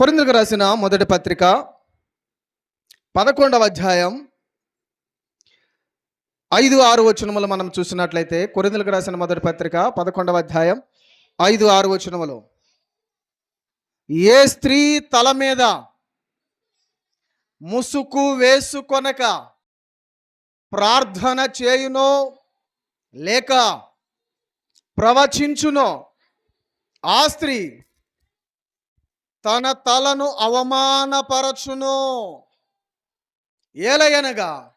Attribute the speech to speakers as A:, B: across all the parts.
A: కొరిందులకు రాసిన మొదటి పత్రిక పదకొండవ అధ్యాయం ఐదు ఆరు వచనములు మనం చూసినట్లయితే కొరిందులకు రాసిన మొదటి పత్రిక పదకొండవ అధ్యాయం ఐదు ఆరు వచనములు. ఏ స్త్రీ తల మీద ముసుకు వేసుకొనక ప్రార్థన చేయునో లేక ప్రవచించునో ఆ స్త్రీ తన తలను అవమానపరచును. ఏలయనగా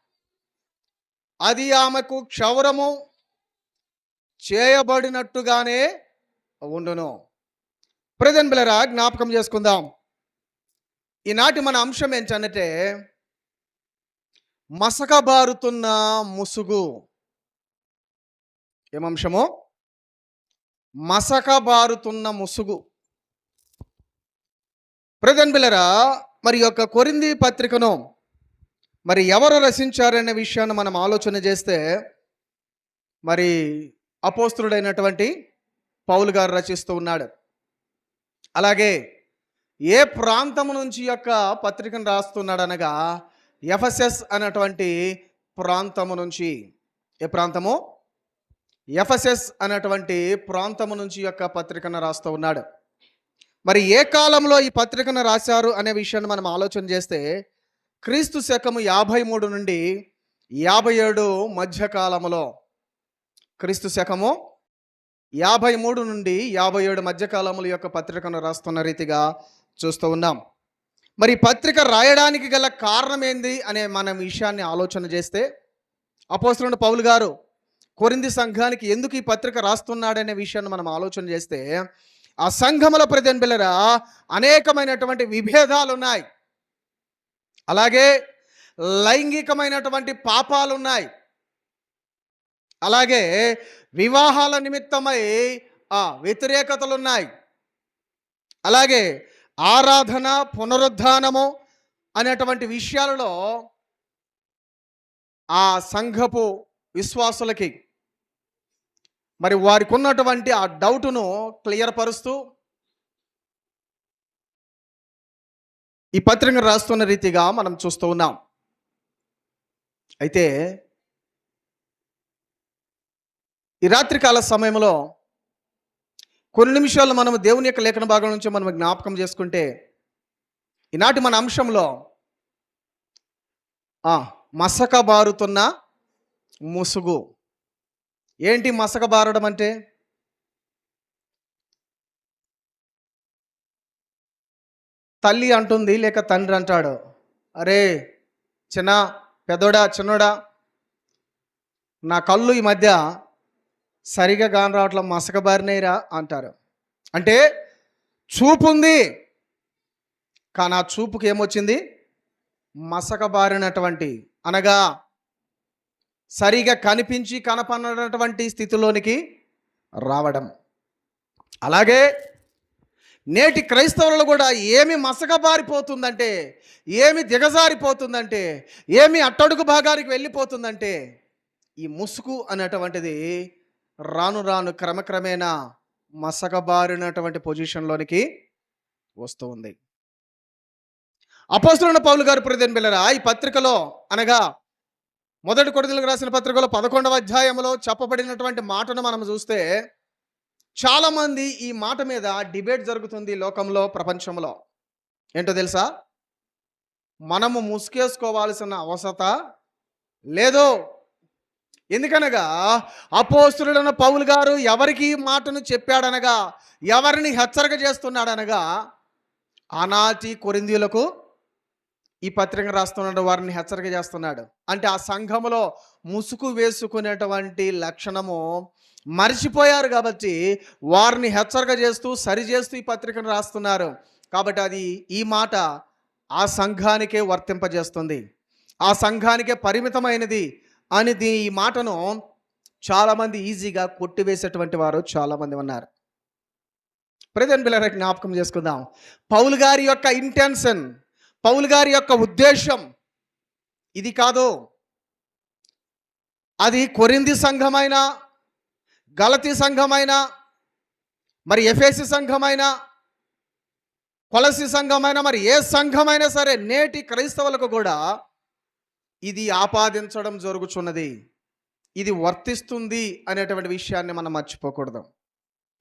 A: అది ఆమెకు క్షౌరము చేయబడినట్టుగానే ఉండును. ప్రజన్ బిలరా జ్ఞాపకం చేసుకుందాం. ఈనాటి మన అంశం ఏంటంటే మసకబారుతున్న ముసుగు. ఏమంశము? మసకబారుతున్న ముసుగు. ప్రజన్ బిలరా మరి యొక్క కొరింది పత్రికను మరి ఎవరు రచించారనే విషయాన్ని మనం ఆలోచన చేస్తే మరి అపోస్తుడైనటువంటి పౌలు గారు రచిస్తూ ఉన్నాడు. అలాగే ఏ ప్రాంతం నుంచి యొక్క పత్రికను రాస్తున్నాడు అనగా ఎఫ్ఎస్ఎస్ అనేటువంటి ప్రాంతము నుంచి. ఏ ప్రాంతము? ఎఫ్ఎస్ఎస్ అనేటువంటి ప్రాంతము నుంచి యొక్క పత్రికను రాస్తూ ఉన్నాడు. మరి ఏ కాలంలో ఈ పత్రికను రాశారు అనే విషయాన్ని మనం ఆలోచన చేస్తే క్రీస్తు శకము యాభై మూడు నుండి యాభై ఏడు మధ్యకాలములో క్రీస్తు శకము యాభై మూడు నుండి యాభై ఏడు మధ్యకాలముల యొక్క పత్రికను రాస్తున్న రీతిగా చూస్తూ ఉన్నాం. మరి పత్రిక రాయడానికి గల కారణం ఏంది అనే మనం విషయాన్ని ఆలోచన చేస్తే అపోసరుడు పౌలు గారు కొరింది సంఘానికి ఎందుకు ఈ పత్రిక రాస్తున్నాడనే విషయాన్ని మనం ఆలోచన చేస్తే ఆ సంఘముల ప్రతినిధులరా అనేకమైనటువంటి విభేదాలు ఉన్నాయి అలాగే లైంగికమైనటువంటి పాపాలు ఉన్నాయి అలాగే వివాహాల నిమిత్తమై ఆ వ్యతిరేకతలు ఉన్నాయి అలాగే ఆరాధన పునరుద్ధానము అనేటువంటి విషయాలలో ఆ సంఘపు విశ్వాసులకి మరి వారికి ఉన్నటువంటి ఆ డౌటును క్లియర్ పరుస్తూ ఈ పత్రిక రాస్తున్న రీతిగా మనం చూస్తూ ఉన్నాం. అయితే ఈ రాత్రికాల సమయంలో కొన్ని నిమిషాలు మనం దేవుని యొక్క లేఖన భాగం నుంచి మనం జ్ఞాపకం చేసుకుంటే ఈనాటి మన అంశంలో మసక బారుతున్న ముసుగు ఏంటి మసక బారడం అంటే? తల్లి అంటుంది లేక తండ్రి అంటాడు. అరే చిన్న పెద్దోడా చిన్నోడా నా కళ్ళు ఈ మధ్య సరిగా కాని రావట్లే మసక బారినైరా అంటారు. అంటే చూపు ఉంది కానీ ఆ చూపుకి ఏమొచ్చింది? మసక బారినటువంటి అనగా సరిగా కనిపించి కనపడినటువంటి స్థితిలోనికి రావడం. అలాగే నేటి క్రైస్తవులలో కూడా ఏమి మసకబారిపోతుందంటే ఏమి దిగజారిపోతుందంటే ఏమి అట్టడుగు భాగానికి వెళ్ళిపోతుందంటే ఈ ముసుగు అనేటువంటిది రాను రాను క్రమక్రమేణా మసకబారినటువంటి పొజిషన్లోనికి వస్తూ ఉంది. అపోస్తున్న పౌలు గారు ప్రతిని బిల్లరా ఈ పత్రికలో అనగా మొదటి కొడుదలకు రాసిన పత్రికలో పదకొండవ అధ్యాయంలో చెప్పబడినటువంటి మాటను మనం చూస్తే చాలామంది ఈ మాట మీద డిబేట్ జరుగుతుంది లోకంలో ప్రపంచంలో. ఏంటో తెలుసా? మనము ముసుకేసుకోవాల్సిన అవసరత లేదో. ఎందుకనగా అపోస్తుడైన పౌలు గారు ఎవరికి ఈ మాటను చెప్పాడనగా ఎవరిని హెచ్చరిక చేస్తున్నాడనగా అనాటి కొరిందీలకు ఈ పత్రిక రాస్తున్నాడు వారిని హెచ్చరిక చేస్తున్నాడు. అంటే ఆ సంఘములో ముసుగు వేసుకునేటువంటి లక్షణము మర్చిపోయారు కాబట్టి వారిని హెచ్చరిక చేస్తూ సరి చేస్తూ ఈ పత్రికను రాస్తున్నారు. కాబట్టి అది ఈ మాట ఆ సంఘానికే వర్తింపజేస్తుంది. ఆ సంఘానికే పరిమితమైనది అని దీ ఈ మాటను చాలామంది ఈజీగా కొట్టివేసేటువంటి వారు చాలామంది ఉన్నారు. ప్రజెంట్ పిల్లల జ్ఞాపకం చేసుకుందాం. పౌలు గారి యొక్క ఇంటెన్షన్ పౌలు గారి యొక్క ఉద్దేశం ఇది కాదు. అది కొరింది సంఘమైన గలతి సంఘమైన మరి ఎఫేసి సంఘమైన కొలసి సంఘమైనా మరి ఏ సంఘమైనా సరే నేటి క్రైస్తవులకు కూడా ఇది ఆపాదించడం జరుగుచున్నది. ఇది వర్తిస్తుంది అనేటువంటి విషయాన్ని మనం మర్చిపోకూడదు.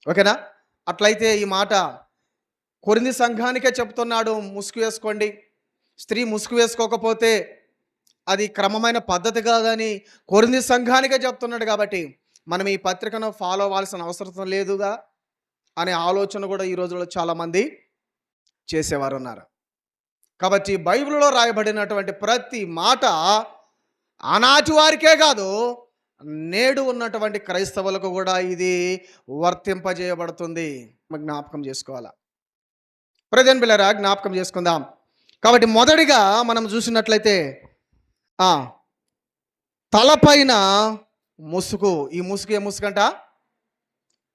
A: ఓకేనా? అట్లయితే ఈ మాట కొరింది సంఘానికే చెప్తున్నాడు. ముసుగు వేసుకోండి. స్త్రీ ముసుగు వేసుకోకపోతే అది క్రమమైన పద్ధతి కాదని కొరింది సంఘానికే చెప్తున్నాడు కాబట్టి మనం ఈ పత్రికను ఫాలో అవ్వాల్సిన అవసరం లేదుగా అనే ఆలోచన కూడా ఈ రోజుల్లో చాలామంది చేసేవారు ఉన్నారు కాబట్టి బైబిల్లో రాయబడినటువంటి ప్రతి మాట ఆనాటి వారికే కాదు నేడు ఉన్నటువంటి క్రైస్తవులకు కూడా ఇది వర్తింపజేయబడుతుంది. జ్ఞాపకం చేసుకోవాలా? ప్రజన్ బిల్లరా జ్ఞాపకం చేసుకుందాం. కాబట్టి మొదటిగా మనం చూసినట్లయితే తలపైన ముసుగు. ఈ ముసుగు ఏ ముసుగంట?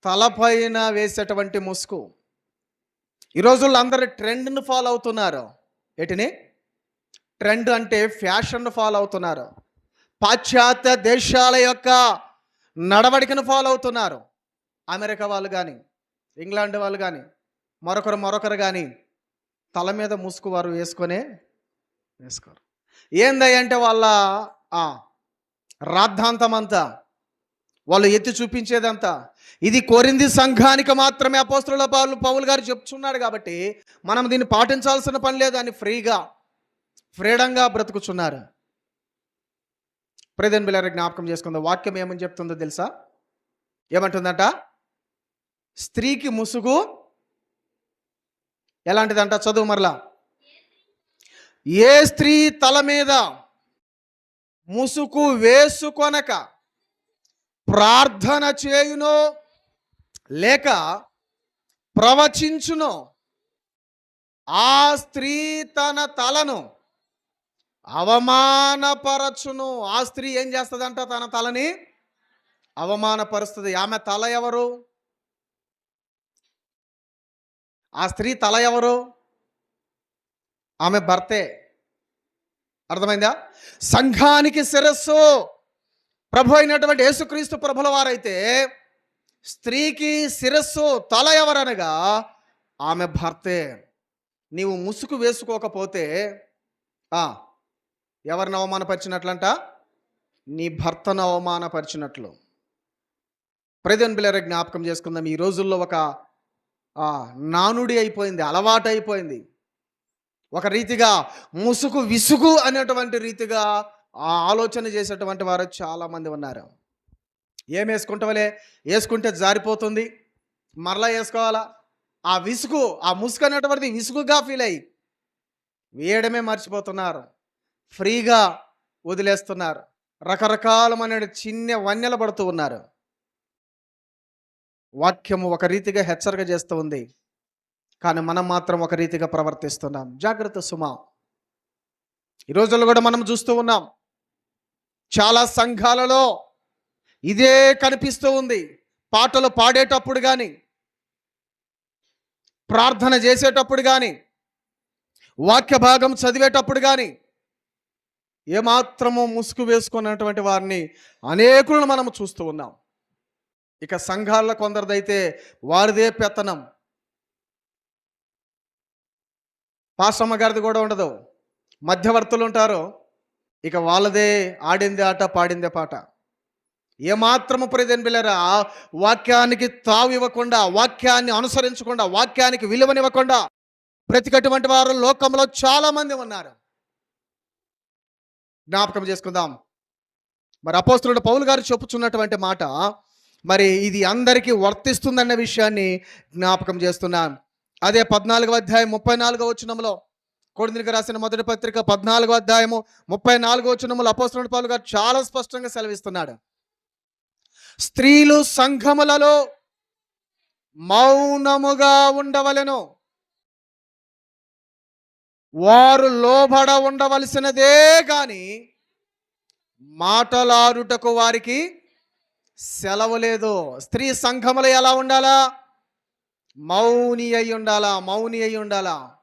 A: తలపైన వేసేటువంటి ముసుగు. ఈ రోజుల్లో అందరూ ట్రెండ్ను ఫాలో అవుతున్నారు. ఏటిని? ట్రెండ్ అంటే ఫ్యాషన్ను ఫాలో అవుతున్నారు. పాశ్చాత్య దేశాల యొక్క నడవడికను ఫాలో అవుతున్నారు. అమెరికా వాళ్ళు కానీ ఇంగ్లాండ్ వాళ్ళు కానీ మరొకరు మరొకరు కానీ తల మీద ముసుగు వారు వేసుకొనే వేసుకోరు. ఏందయ్యంటే వాళ్ళ ఆ, రాద్ధాంతం అంతా వాళ్ళు ఎత్తి చూపించేదంతా. ఇది కోరింది సంఘానికి మాత్రమే అపోస్తుల పౌలు పౌలు గారు చెప్తున్నాడు కాబట్టి మనం దీన్ని పాటించాల్సిన పని లేదు. అని ఫ్రీగా ఫ్రీడంగా బ్రతుకుచున్నారు. ప్రదన్ బిల్లారి జ్ఞాపకం చేసుకుందాం. వాక్యం ఏమని చెప్తుందో తెలుసా? ఏమంటుందంట? స్త్రీకి ముసుగు ఎలాంటిదంట చదువు మరలా? ఏ స్త్రీ తల మీద ముసుకు వేసుకొనక ప్రార్థన చేయునో లేక ప్రవచించునో ఆ స్త్రీ తన తలను అవమానపరచును. ఆ స్త్రీ ఏం చేస్తుందంట తన తలని? అవమానపరుస్తుంది. ఆమె తల ఎవరు? ఆ స్త్రీ తల ఎవరు? ఆమె భర్తే. అర్థమైందా? సంఘానికి శిరస్సు. ప్రభు అయినటువంటి యేసుక్రీస్తు ప్రభుల వారైతే స్త్రీకి శిరస్సు తల ఎవరనగా ఆమె భర్తే. నీవు ముసుగు వేసుకోకపోతే ఎవరిని అవమానపరిచినట్లంట? నీ భర్తను అవమానపరిచినట్లు. ప్రజన్ బిల్లర జ్ఞాపకం చేసుకుందాం. ఈ రోజుల్లో ఒక నానుడి అయిపోయింది అలవాటు అయిపోయింది ఒక రీతిగా ముసుగు విసుగు అనేటువంటి రీతిగా ఆ ఆలోచన చేసేటువంటి వారు చాలామంది ఉన్నారు. ఏం వేసుకుంటావలే? వేసుకుంటే జారిపోతుంది. మరలా వేసుకోవాలా? ఆ విసుగు ఆ ముసుగు అనేటువంటిది విసుగుగా ఫీల్ అయ్యి వేయడమే మర్చిపోతున్నారు. ఫ్రీగా వదిలేస్తున్నారు. రకరకాలమైన చిన్న వన్యలు పడుతూ ఉన్నారు. వాక్యము ఒక రీతిగా హెచ్చరిక చేస్తూ ఉంది. కానీ మనం మాత్రం ఒక రీతిగా ప్రవర్తిస్తున్నాం. జాగ్రత్త సుమా. ఈ రోజుల్లో కూడా మనం చూస్తూ ఉన్నాం. చాలా సంఘాలలో ఇదే కనిపిస్తూ ఉంది. పాటలు పాడేటప్పుడు కానీ ప్రార్థన చేసేటప్పుడు కానీ వాక్య భాగం చదివేటప్పుడు కానీ ఏమాత్రము ముసుగు వేసుకున్నటువంటి వారిని అనేకులను మనం చూస్తూ ఉన్నాం. ఇక సంఘాల్లో కొందరిదైతే వారిదే పెత్తనం. పాస్టమ్మ గారిది కూడా ఉండదు. మధ్యవర్తులు ఉంటారు ఇక వాళ్ళదే ఆడిందే ఆట పాడిందే పాట. ఏమాత్రము ప్రజన్ ఆ వాక్యానికి తావు ఇవ్వకుండా వాక్యాన్ని అనుసరించకుండా వాక్యానికి విలువనివ్వకుండా బ్రతికటువంటి వారు లోకంలో చాలా మంది ఉన్నారు. జ్ఞాపకం చేసుకుందాం. మరి అపోస్తులుడు పౌలు గారు చెప్పుచున్నటువంటి మాట మరి ఇది అందరికీ వర్తిస్తుందన్న విషయాన్ని జ్ఞాపకం చేస్తున్నాను అదే పద్నాలుగో అధ్యాయం ముప్పై నాలుగో వచనంలో కొడుదినికి రాసిన మొదటి పత్రిక పద్నాలుగో అధ్యాయము ముప్పై నాలుగో వచనములు అపోస్తులుడు పాలుగా గారు చాలా స్పష్టంగా సెలవిస్తున్నాడు. స్త్రీలు సంఘములలో మౌనముగా ఉండవలను. వారు లోబడ ఉండవలసినదే కానీ మాటలాడుటకు వారికి సెలవు లేదు. స్త్రీ సంఘములు ఎలా ఉండాలా? మౌని అయి ఉండాలా? మౌని అయి ఉండాలా?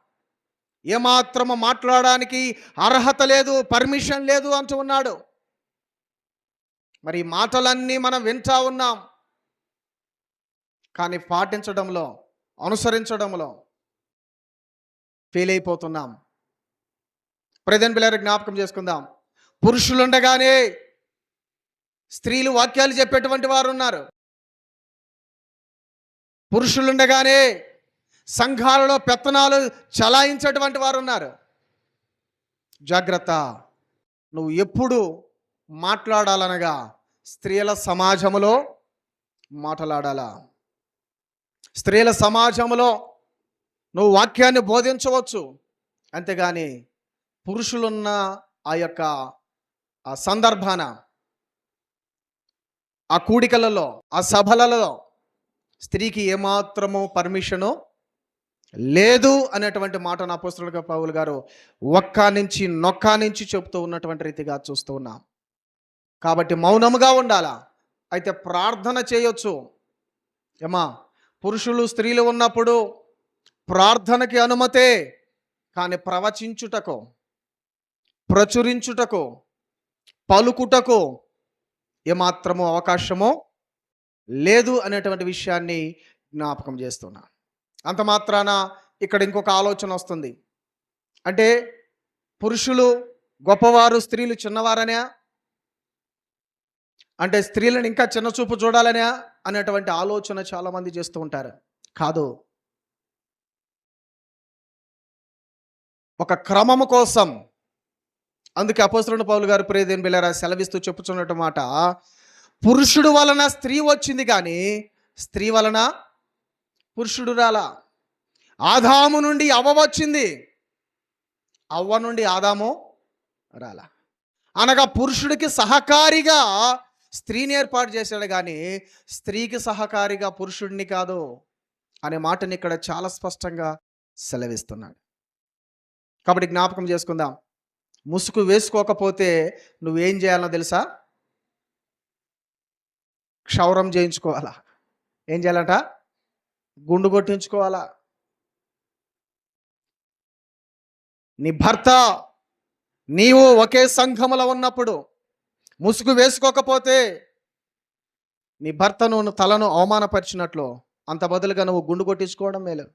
A: ఏమాత్రము మాట్లాడడానికి అర్హత లేదు పర్మిషన్ లేదు అంటూ ఉన్నాడు. మరి మాటలన్నీ మనం వింటా ఉన్నాం. కానీ పాటించడంలో అనుసరించడంలో ఫెయిల్ అయిపోతున్నాం ప్రజెంట్ పిల్లలు జ్ఞాపకం చేసుకుందాం. పురుషులుండగానే స్త్రీలు వాక్యాలు చెప్పేటువంటి వారు ఉన్నారు పురుషులుండగానే సంఘాలలో పెత్తనాలు చలాయించేటువంటి వారు ఉన్నారు జాగ్రత్త. నువ్వు ఎప్పుడు మాట్లాడాలనగా స్త్రీల సమాజములో మాట్లాడాలా? స్త్రీల సమాజంలో నువ్వు వాక్యాన్ని బోధించవచ్చు. అంతేగాని పురుషులున్న ఆ యొక్క ఆ సందర్భాన ఆ కూడికలలో ఆ సభలలో స్త్రీకి ఏమాత్రము పర్మిషను లేదు అనేటువంటి మాట నా పుస్తకులుగా పావులు గారు ఒక్క నుంచి నొక్క నుంచి చెబుతూ ఉన్నటువంటి రీతిగా చూస్తూ ఉన్నాం. కాబట్టి మౌనముగా ఉండాలా? అయితే ప్రార్థన చేయొచ్చు. ఏమా? పురుషులు స్త్రీలు ఉన్నప్పుడు ప్రార్థనకి అనుమతే కానీ ప్రవచించుటకు ప్రచురించుటకు పలుకుటకు ఏమాత్రము అవకాశమో లేదు అనేటువంటి విషయాన్ని జ్ఞాపకం చేస్తున్నా. అంత మాత్రాన ఇక్కడ ఇంకొక ఆలోచన వస్తుంది. అంటే పురుషులు గొప్పవారు స్త్రీలు చిన్నవారనే అంటే స్త్రీలను ఇంకా చిన్న చూపు చూడాలనే అనేటువంటి ఆలోచన చాలామంది చేస్తూ ఉంటారు. కాదు. ఒక క్రమము కోసం అందుకే అపోసరణ పౌలు గారు ప్రేదేని బిళ్ళరా సెలవిస్తూ చెప్పుచున్నట్టు మాట పురుషుడు వలన స్త్రీ వచ్చింది కానీ స్త్రీ వలన పురుషుడు రాలా. ఆదాము నుండి అవ్వ వచ్చింది అవ్వ నుండి ఆదాము రాలా. అనగా పురుషుడికి సహకారిగా స్త్రీని ఏర్పాటు చేశాడు కానీ స్త్రీకి సహకారిగా పురుషుడిని కాదు అనే మాటని ఇక్కడ చాలా స్పష్టంగా సెలవిస్తున్నాడు. కాబట్టి జ్ఞాపకం చేసుకుందాం. ముసుగు వేసుకోకపోతే నువ్వేం చేయాలో తెలుసా? క్షౌరం చేయించుకోవాలా. ఏం చేయాలంట? గుండు కొట్టించుకోవాలా. నీ భర్త నీవు ఒకే సంఘములో ఉన్నప్పుడు ముసుగు వేసుకోకపోతే నీ భర్తను నువ్వు తలను అవమానపరిచినట్లు అంత బదులుగా నువ్వు గుండు కొట్టించుకోవడం మేలు.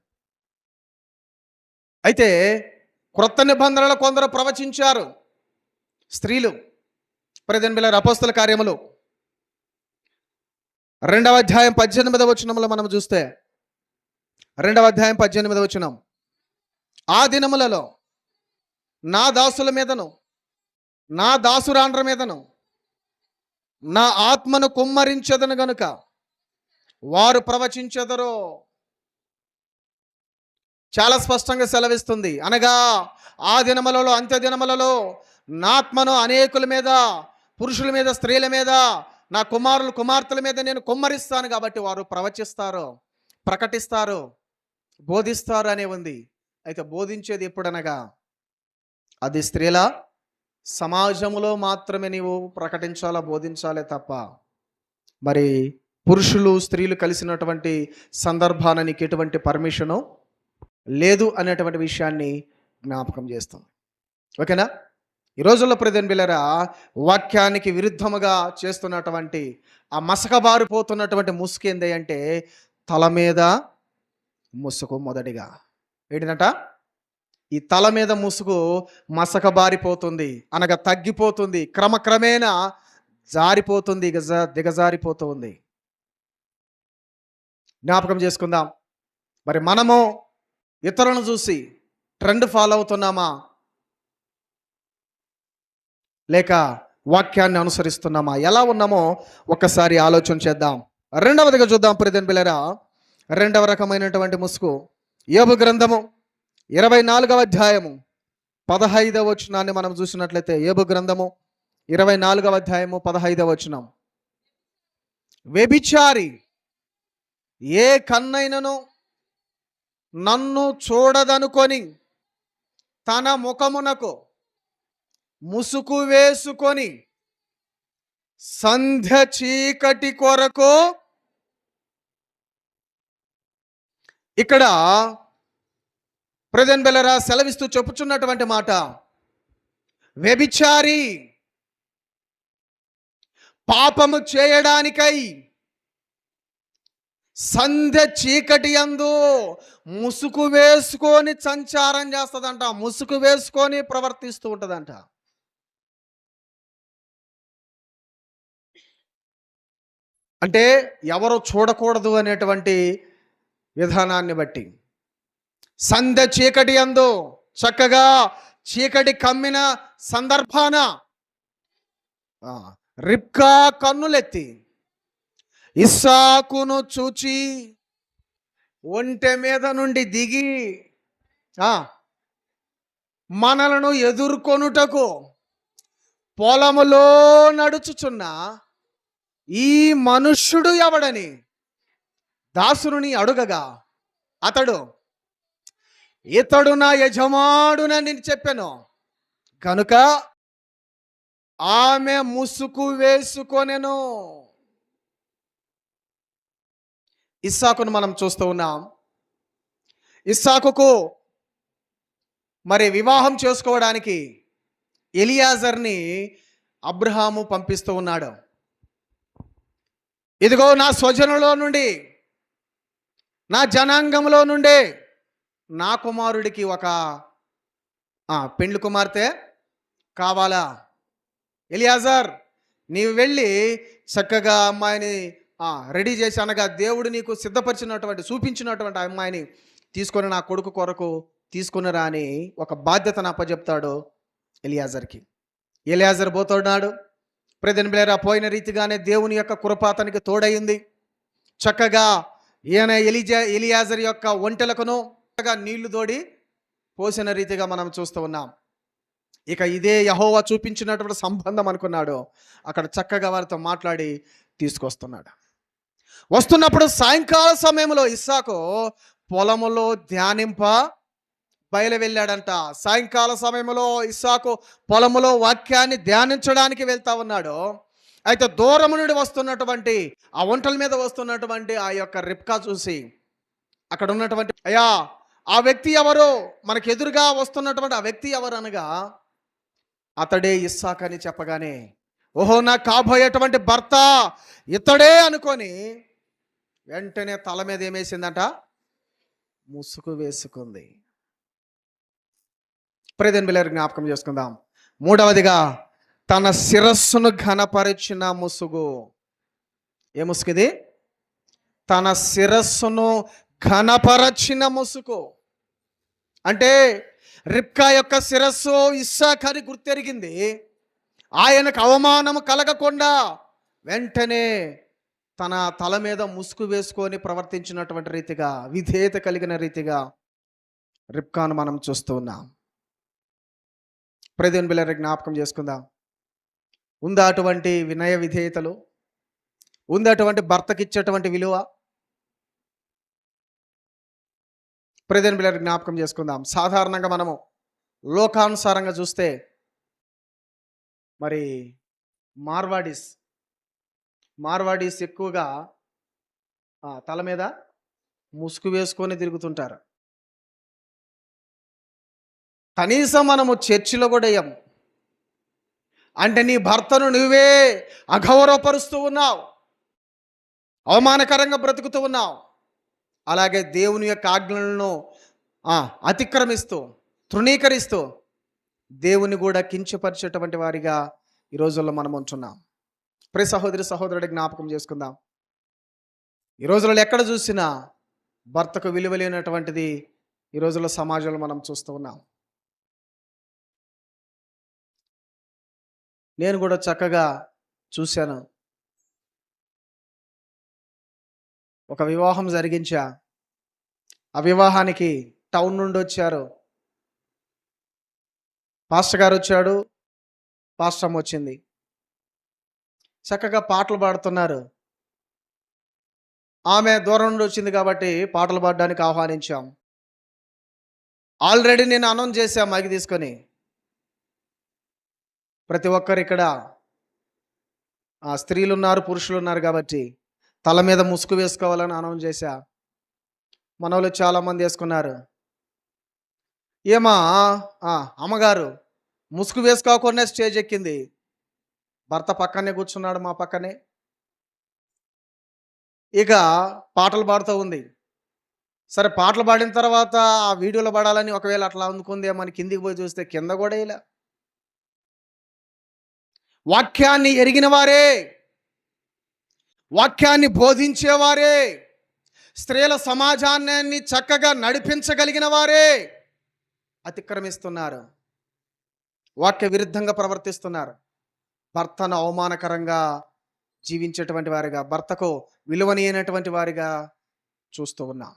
A: అయితే క్రొత్త నిబంధనలు కొందరు ప్రవచించారు. స్త్రీలు ప్రజెంట్ బిల్లర్ అపోస్తుల కార్యములు. రెండవ అధ్యాయం పద్దెనిమిదవ వచనంలో మనం చూస్తే రెండవ అధ్యాయం పద్దెనిమిదవ వచనం. ఆ దినములలో నా దాసుల మీదను నా దాసురాండ్ర మీదను నా ఆత్మను కుమ్మరించదను గనుక వారు ప్రవచించెదరు? చాలా స్పష్టంగా సెలవిస్తుంది. అనగా ఆ దినములలో అంత్య దినములలో నా ఆత్మను అనేకుల మీద పురుషుల మీద స్త్రీల మీద నా కుమారులు కుమార్తెల మీద నేను కుమ్మరిస్తాను కాబట్టి వారు ప్రవచిస్తారు ప్రకటిస్తారు బోధిస్తారు అనే ఉంది. అయితే బోధించేది ఎప్పుడనగా అది స్త్రీల సమాజంలో మాత్రమే నీవు ప్రకటించాలా బోధించాలే తప్ప. మరి పురుషులు స్త్రీలు కలిసినటువంటి సందర్భాన నీకు ఎటువంటి పర్మిషను లేదు అనేటువంటి విషయాన్ని జ్ఞాపకం చేస్తాం ఓకేనా? ఈ రోజుల్లో ప్రజెంట్ బిల్లరా వాక్యానికి విరుద్ధముగా చేస్తున్నటువంటి ఆ మసకబారిపోతున్నటువంటి ముసుగు ఏంది అంటే తల మీద ముసుగు మొదటిగా. ఏంటంట ఈ తల మీద ముసుగు మసకబారిపోతుంది అనగా తగ్గిపోతుంది క్రమక్రమేణా జారిపోతుంది గజ దిగజారిపోతుంది. జ్ఞాపకం చేసుకుందాం. మరి మనము ఇతరులను చూసి ట్రెండ్ ఫాలో అవుతున్నామా? లేక వాక్యాన్ని అనుసరిస్తున్నామా? ఎలా ఉన్నామో ఒక్కసారి ఆలోచన చేద్దాం. రెండవదిగా చూద్దాం ప్రిదన్ బిల్లరా రెండవ రకమైనటువంటి ముసుగు. యోబు గ్రంథము ఇరవై నాలుగవ అధ్యాయము పదహైదవ వచనాన్ని మనం చూసినట్లయితే ఏబు గ్రంథము ఇరవై నాలుగవ అధ్యాయము పదహైదవ వచనం. వ్యభిచారి ఏ కన్నైనను నన్ను చూడదనుకొని తన ముఖమునకు ముసుగు వేసుకొని సంధ్య చీకటి కొరకు ఇక్కడ ప్రజన్ బెలరా సెలవిస్తూ చెప్పుచున్నటువంటి మాట. వ్యభిచారి పాపము చేయడానికై సంధ్య చీకటి యందు ముసుగు వేసుకొని సంచారం చేస్తుందంట. ముసుగు వేసుకొని ప్రవర్తిస్తూ ఉంటుందంట. అంటే ఎవరు చూడకూడదు అనేటువంటి విధానాన్ని బట్టి. సంధ్య చీకటి అందు చక్కగా చీకటి కమ్మిన సందర్భాన రిప్కా రిబ్కా కన్నులెత్తి ఇస్సాకును చూచి ఒంటె మీద నుండి దిగి ఆ, మనలను ఎదుర్కొనుటకు పొలములో నడుచుచున్న ఈ మనుష్యుడు ఎవడని దాసురుని అడుగగా అతడు ఇతడు నా యజమాడునని చెప్పాను. కనుక ఆమె ముసుకు వేసుకొనెను. ఇస్సాకును మనం చూస్తూ ఉన్నాం. ఇస్సాకుకు మరి వివాహం చేసుకోవడానికి ఎలియాజర్ని అబ్రహాము పంపిస్తూ ఉన్నాడు. ఇదిగో నా స్వజనులో నుండి నా జనాంగంలో నుండి నా కుమారుడికి ఒక పెండ్లి కుమార్తె కావాలా? ఎలియాజర్ నీవు వెళ్ళి చక్కగా అమ్మాయిని రెడీ చేసి అనగా దేవుడు నీకు సిద్ధపరిచినటువంటి చూపించినటువంటి అమ్మాయిని తీసుకొని నా కొడుకు కొరకు తీసుకుని రాని ఒక బాధ్యతను అప్పచెప్తాడు ఎలియాజర్కి. ఎలియాజర్ పోతున్నాడు. ప్రతిని బిళ్ళరా పోయిన రీతిగానే దేవుని యొక్క కృప అతనికి తోడయింది. చక్కగా ఈయన ఎలిజా ఎలియాజర్ యొక్క ఒంటెలకును చక్కగా నీళ్ళు తోడి పోసిన రీతిగా మనం చూస్తూ ఉన్నాం. ఇక ఇదే యహోవా చూపించినటువంటి సంబంధం అనుకున్నాడు. అక్కడ చక్కగా వారితో మాట్లాడి తీసుకొస్తున్నాడు. వస్తున్నప్పుడు సాయంకాల సమయంలో ఇస్సాకు పొలములో ధ్యానింప బయలు వెళ్ళాడంట. సాయంకాల సమయంలో ఇస్సాకు పొలములో వాక్యాన్ని ధ్యానించడానికి వెళ్తా ఉన్నాడు. అయితే దూరం నుండి వస్తున్నటువంటి ఆ ఒంటల మీద వస్తున్నటువంటి ఆ యొక్క రిప్కా చూసి అక్కడ ఉన్నటువంటి అయ్యా ఆ వ్యక్తి ఎవరు? మనకు ఎదురుగా వస్తున్నటువంటి ఆ వ్యక్తి ఎవరు అనగా అతడే ఇస్సాక్ అని చెప్పగానే ఓహో నా కాబోయేటువంటి భర్త ఇతడే అనుకొని వెంటనే తల మీద ఏమేసిందంట? ముసుగు వేసుకుంది. ప్రదేన్ బిల్లర్ జ్ఞాపకం చేసుకుందాం. మూడవదిగా తన శిరస్సును ఘనపరిచిన ముసుగు. ఏ ముసుగు ఇది తన శిరస్సును ఘనపరచిన ముసుగు. అంటే రిప్కా యొక్క శిరస్సు ఇస్సాకని గుర్తెరిగింది. ఆయనకు అవమానం కలగకుండా వెంటనే తన తల మీద ముసుగు వేసుకొని ప్రవర్తించినటువంటి రీతిగా విధేయత కలిగిన రీతిగా రిప్కాను మనం చూస్తూ ఉన్నాం. ప్రదేన్ బిల్లరి జ్ఞాపకం చేసుకుందాం. ఉందా అటువంటి వినయ విధేయతలు? ఉంది అటువంటి భర్తకిచ్చేటువంటి విలువ? ప్రదేన్ బిల్లరి జ్ఞాపకం చేసుకుందాం. సాధారణంగా మనము లోకానుసారంగా చూస్తే మరి మార్వాడీస్. మార్వాడీస్ ఎక్కువగా తల మీద ముసుగు వేసుకొని తిరుగుతుంటారు. కనీసం మనము చర్చిలో కూడా వేయం. అంటే నీ భర్తను నువ్వే అగౌరవపరుస్తూ ఉన్నావు. అవమానకరంగా బ్రతుకుతూ ఉన్నావు. అలాగే దేవుని యొక్క ఆజ్ఞలను అతిక్రమిస్తూ తృణీకరిస్తూ దేవుని కూడా కించపరిచేటువంటి వారిగా ఈ రోజుల్లో మనం ఉంటున్నాం. ప్రియ సహోదరి సహోదరుడి జ్ఞాపకం చేసుకుందాం. ఈ రోజుల్లో ఎక్కడ చూసినా భర్తకు విలువ లేనటువంటిది ఈ రోజుల్లో సమాజంలో మనం చూస్తూ ఉన్నాం. నేను కూడా చక్కగా చూశాను. ఒక వివాహం జరిగించా. ఆ వివాహానికి టౌన్ నుండి వచ్చారు. పాస్టర్ గారు వచ్చాడు. పాస్టమ్ వచ్చింది. చక్కగా పాటలు పాడుతున్నారు. ఆమె దూరం నుండి వచ్చింది కాబట్టి పాటలు పాడడానికి ఆహ్వానించాం. ఆల్రెడీ నేను అనౌన్స్ చేశాం మైకి తీసుకొని. ప్రతి ఒక్కరు ఇక్కడ. ఆ, స్త్రీలు ఉన్నారు పురుషులు ఉన్నారు కాబట్టి తల మీద ముసుగు వేసుకోవాలని అనౌన్స్ చేశా. మన చాలామంది వేసుకున్నారు. ఏమా? అమ్మగారు ముసుగు వేసుకోకుండా స్టేజ్ ఎక్కింది. భర్త పక్కనే కూర్చున్నాడు మా పక్కనే. ఇక పాటలు పాడుతూ ఉంది. సరే పాటలు పాడిన తర్వాత ఆ వీడియోలో పడాలని ఒకవేళ అట్లా అందుకుంది మన కిందికి పోయి చూస్తే కింద కూడా ఇలా. వాక్యాన్ని ఎరిగిన వారే వాక్యాన్ని బోధించేవారే స్త్రీల సమాజాన్ని చక్కగా నడిపించగలిగిన వారే అతిక్రమిస్తున్నారు. వాక్య విరుద్ధంగా ప్రవర్తిస్తున్నారు. భర్తను అవమానకరంగా జీవించేటువంటి వారిగా భర్తకు విలువనీయనటువంటి వారిగా చూస్తూ ఉన్నాం.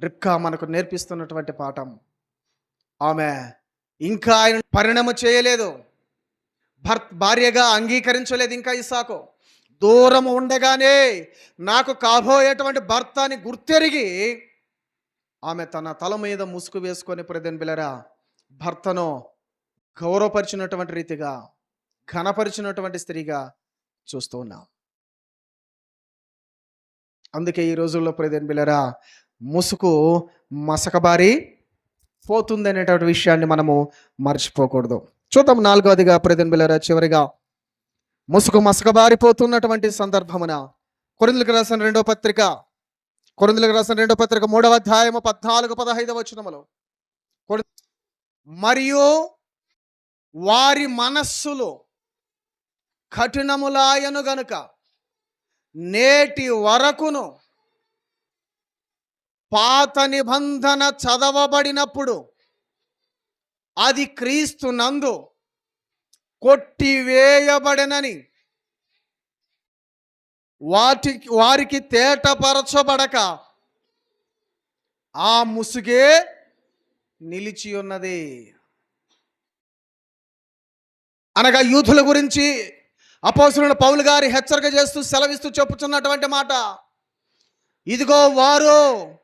A: రిప్కా మనకు నేర్పిస్తున్నటువంటి పాఠం. ఆమె ఇంకా ఆయన పరిణామం చేయలేదు. భర్త భార్యగా అంగీకరించలేదు ఇంకా ఇసాకు. దూరం ఉండగానే నాకు కాబోయేటువంటి భర్తని గుర్తెరిగి ఆమె తన తల మీద ముసుగు వేసుకొని ప్రదన్ బిలరా భర్తను గౌరవపరిచినటువంటి రీతిగా ఘనపరిచినటువంటి స్త్రీగా చూస్తూ ఉన్నాం. అందుకే ఈ రోజుల్లో ప్రదన్ బిలరా ముసుగు మసకబారి పోతుంది అనేటువంటి విషయాన్ని మనము మర్చిపోకూడదు. చూద్దాం నాలుగవదిగా ప్రదన్ బిలరా చివరిగా ముసుగు మసకబారిపోతున్నటువంటి సందర్భమున కొరిందులకు రాసిన రెండో పత్రిక కొరిందులకు రాసిన రెండో పత్రిక మూడవ అధ్యాయము పద్నాలుగు పదహైదవ వచనములు. మరియు వారి మనస్సులు కఠినములాయను గనుక నేటి వరకును పాత నిబంధన చదవబడినప్పుడు అది క్రీస్తు నందు కొట్టివేయబడనని వాటి వారికి తేటపరచబడక ఆ ముసుగే నిలిచి ఉన్నది. అనగా యూతుల గురించి అపోసులను పౌలు గారి హెచ్చరిక చేస్తూ సెలవిస్తూ చెప్పుచున్నటువంటి మాట. ఇదిగో వారు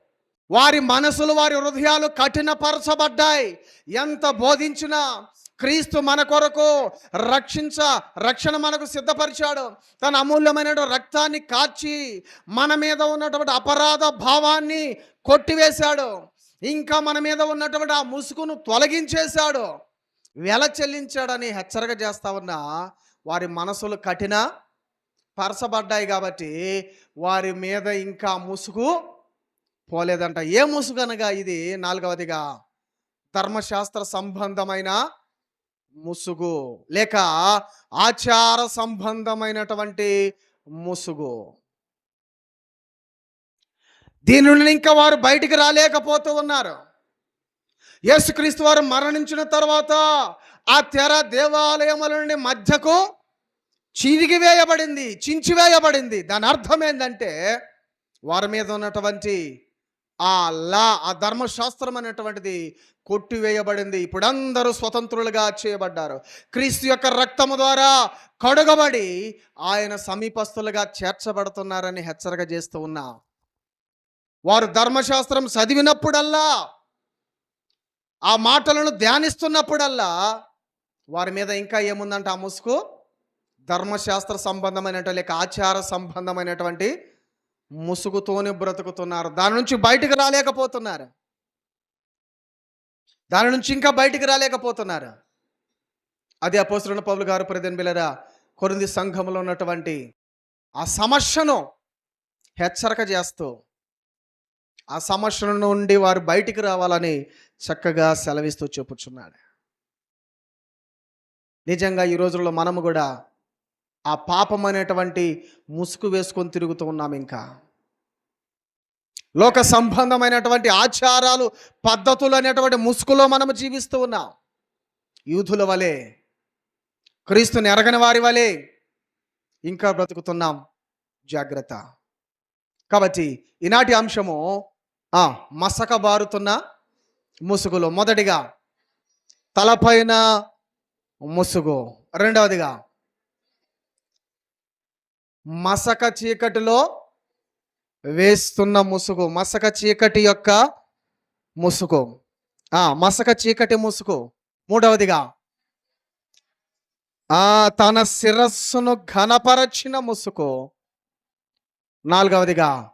A: వారి మనసులు వారి హృదయాలు కఠినపరచబడ్డాయి. ఎంత బోధించినా క్రీస్తు మన కొరకు రక్షించ రక్షణ మనకు సిద్ధపరిచాడు. తన అమూల్యమైన రక్తాన్ని కాచి మన మీద ఉన్నటువంటి అపరాధ భావాన్ని కొట్టివేశాడు. ఇంకా మన మీద ఉన్నటువంటి ఆ ముసుగును తొలగించేశాడు. వెల చెల్లించాడని హెచ్చరిక చేస్తా ఉన్నా వారి మనసులు కఠిన పరచబడ్డాయి కాబట్టి వారి మీద ఇంకా ముసుగు పోలేదంట. ఏ ముసుగు అనగా ఇది? నాలుగవదిగా ధర్మశాస్త్ర సంబంధమైన ముసుగు. లేక ఆచార సంబంధమైనటువంటి ముసుగు. దీని నుండి ఇంకా వారు బయటికి రాలేకపోతూ ఉన్నారు. యేసుక్రీస్తు వారు మరణించిన తర్వాత ఆ తెర దేవాలయముల నుండి మధ్యకు చిరిగి వేయబడింది చించివేయబడింది దాని అర్థం ఏంటంటే వారి మీద ఉన్నటువంటి ఆ లా ఆ ధర్మశాస్త్రం అనేటువంటిది కొట్టివేయబడింది. ఇప్పుడు అందరూ స్వతంత్రులుగా చేయబడ్డారు. క్రీస్తు యొక్క రక్తము ద్వారా కడుగబడి ఆయన సమీపస్తులుగా చేర్చబడుతున్నారని హెచ్చరిక చేస్తూ ఉన్నా. వారు ధర్మశాస్త్రం చదివినప్పుడల్లా ఆ మాటలను ధ్యానిస్తున్నప్పుడల్లా వారి మీద ఇంకా ఏముందంట ఆ ముసుగు? ధర్మశాస్త్ర సంబంధమైనటువంటి లేక ఆచార సంబంధమైనటువంటి ముసుగుతోనే బ్రతుకుతున్నారు. దాని నుంచి బయటకు రాలేకపోతున్నారు. దాని నుంచి ఇంకా బయటికి రాలేకపోతున్నారు. అది అపోసరణ పౌలు గారు ప్రదన్ బిలరా కొరింది సంఘంలో ఉన్నటువంటి ఆ సమస్యను హెచ్చరిక చేస్తూ ఆ సమస్యల నుండి వారు బయటికి రావాలని చక్కగా సెలవిస్తూ చెప్పుచున్నాడు. నిజంగా ఈ రోజుల్లో మనము కూడా ఆ పాపం అనేటువంటి ముసుగు వేసుకొని తిరుగుతూ ఉన్నాం ఇంకా. లోక సంబంధమైనటువంటి ఆచారాలు పద్ధతులు అనేటువంటి ముసుగులో మనము జీవిస్తూ ఉన్నాం. యూదుల వలె క్రీస్తుని ఎరగని వారి వలె ఇంకా బ్రతుకుతున్నాం. జాగ్రత్త. కాబట్టి ఈనాటి అంశము మసక బారుతున్న ముసుగులు. మొదటిగా తలపైన ముసుగు. రెండవదిగా మసక చీకటిలో వేస్తున్న ముసుగు మసక చీకటి యొక్క ముసుగు. ఆ మసక చీకటి ముసుగు. మూడవదిగా ఆ తన శిరస్సును ఘనపరచిన ముసుగు. నాలుగవదిగా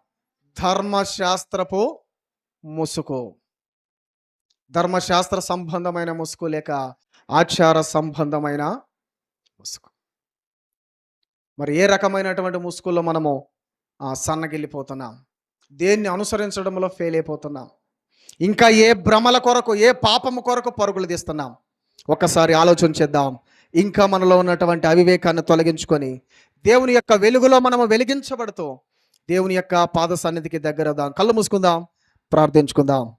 A: ధర్మశాస్త్రపు ముసుగు. ధర్మశాస్త్ర సంబంధమైన ముసుగు లేక ఆచార సంబంధమైన ముసుగు. మరి ఏ రకమైనటువంటి ముసుగులో మనము సన్నగిల్లిపోతున్నాం. దేన్ని అనుసరించడంలో ఫెయిల్ అయిపోతున్నాం ఇంకా ఏ భ్రమల కొరకు ఏ పాపము కొరకు పరుగులు తీస్తున్నాం? ఒక్కసారి ఆలోచన చేద్దాం. ఇంకా మనలో ఉన్నటువంటి అవివేకాన్ని తొలగించుకొని దేవుని యొక్క వెలుగులో మనము వెలిగించబడుతూ దేవుని యొక్క పాద సన్నిధికి దగ్గర కళ్ళు మూసుకుందాం ప్రార్థించుకుందాం.